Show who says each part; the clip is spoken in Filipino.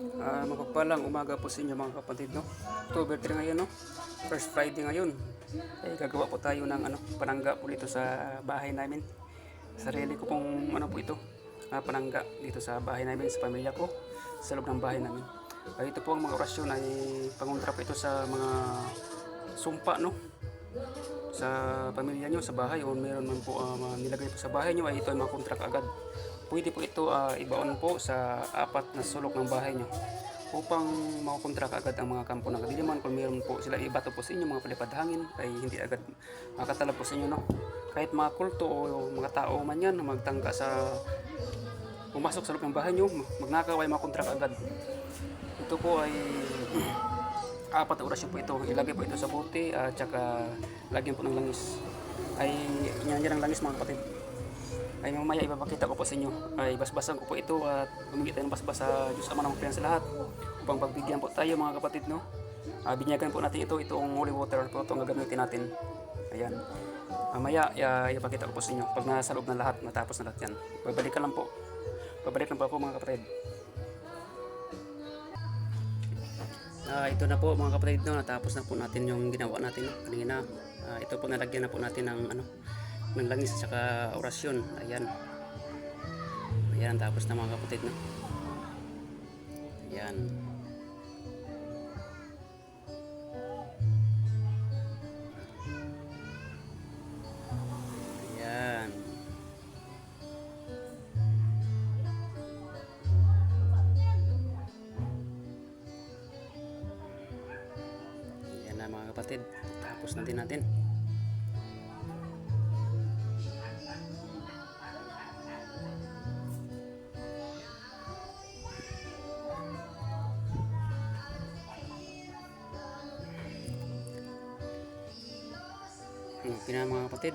Speaker 1: Ah, mapagpalang umaga po sa inyo mga kapatid, no? October 3 ngayon, no? First Friday ngayon. Eh, gagawa po tayo ng ano, panangga po dito sa bahay namin. Sarili ko pong ano po ito, ah, panangga dito sa bahay namin, sa pamilya ko, sa loob ng bahay namin. Ah, ito po ang mga orasyon ay pangontra po ito sa mga sumpa, no? Sa pamilya nyo, sa bahay, o meron man po mga nilagay po sa bahay nyo, ay ito ay makontra agad. Pwede po ito ah, ibaon po sa apat na sulok ng bahay nyo upang makukontra agad ang mga kampo ng kadiliman. Kung meron po sila ibato po sa inyo mga palipad hangin ay hindi agad makatalab po sa inyo no? Kahit mga kulto o mga tao man yan magtangka sa pumasok sa loob ng bahay nyo magnakaw ay makontra agad. Ito po ay apat na orasyon po ito. Ilagay po ito sa bote at saka lagyan po ng langis. Ay inyanyan ng langis mga kapatid. Ay mamaya ipapakita ko po sa inyo. Ay basbasan ko po ito at bumigay tayo ng basbas sa Diyos Ama ng Piyan sa lahat upang pagbigyan po tayo mga kapatid no? Ah, binyagan po natin ito itong holy water po itong gagamitin natin. Ayan. Mamaya ya, ipakita ko po sa inyo. Pag nasa loob na lahat natapos na lahat yan. Babalikan lang po. Babalik lang po ako mga kapatid Ah, ito na po mga kapatid no, natapos na po natin yung ginawa natin no, kanina. Ah, ito po nalagyan na po natin ng ano ng langis at saka orasyon. Ayan. Ayan, tapos na mga kapatid no. Ayan. Mga kapatid. Tapos na din natin. Okay na mga kapatid.